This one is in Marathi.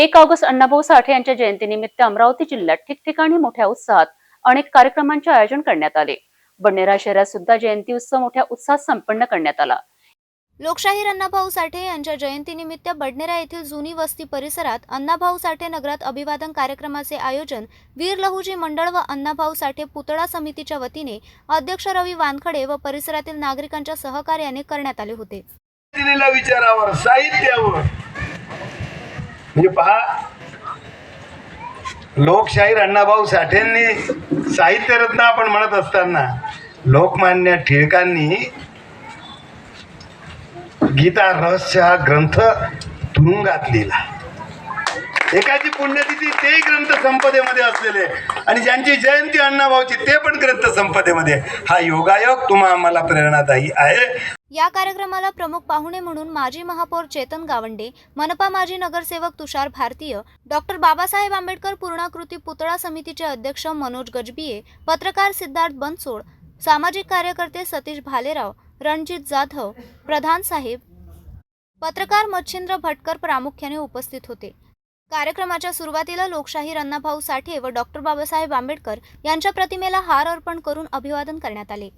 एक ऑगस्ट अण्णाभाऊ साठे यांच्या जयंतीनिमित्त अमरावती जिल्ह्यात ठिकठिकाणी मोठ्या उत्साहात अनेक कार्यक्रमांचे आयोजन करण्यात आले. बडनेरा शहरात सुद्धा जयंती उत्सव मोठ्या उत्साहात संपन्न करण्यात आला. लोकशाहीर अण्णाभाऊ साठे यांच्या जयंतीनिमित्त बडनेरा येथील जुनी वस्ती परिसरात अण्णाभाऊ साठे नगरात अभिवादन कार्यक्रमाचे आयोजन वीर लहुजी मंडळ व अण्णाभाऊ साठे पुतळा समितीच्या वतीने अध्यक्ष रवी वानखडे व परिसरातील नागरिकांच्या सहकार्याने करण्यात आले होते. दिलेल्या विचारावर साहित्यावर म्हणजे पहा लोकशाहीर अण्णाभाऊ साठेंनी साहित्यरत्न आपण म्हणत असताना लोकमान्य टिळकांनी गीता रहस्य हा ग्रंथ तुरुंगात लिहिला. एकाची पुण्यतिथी तेही ग्रंथ संपदेमध्ये असलेले. आणि ज्यांची जयंती अण्णाभाऊची ते पण ग्रंथ संपदेमध्ये. हा योगायोग तुम्हा आम्हाला प्रेरणादायी आहे. या कार्यक्रमाला प्रमुख पाहुणे म्हणून माजी महापौर चेतन गावंडे मनपा माजी नगरसेवक तुषार भारतीय डॉक्टर बाबासाहेब आंबेडकर पूर्णाकृती पुतळा समितीचे अध्यक्ष मनोज गजबिये पत्रकार सिद्धार्थ बनसोड सामाजिक कार्यकर्ते सतीश भालेराव रणजित जाधव प्रधान साहेब पत्रकार मच्छिंद्र भटकर प्रामुख्याने उपस्थित होते. कार्यक्रमाच्या सुरुवातीला लोकशाहीर अण्णाभाऊ साठे व डॉक्टर बाबासाहेब आंबेडकर यांच्या प्रतिमेला हार अर्पण करून अभिवादन करण्यात आले.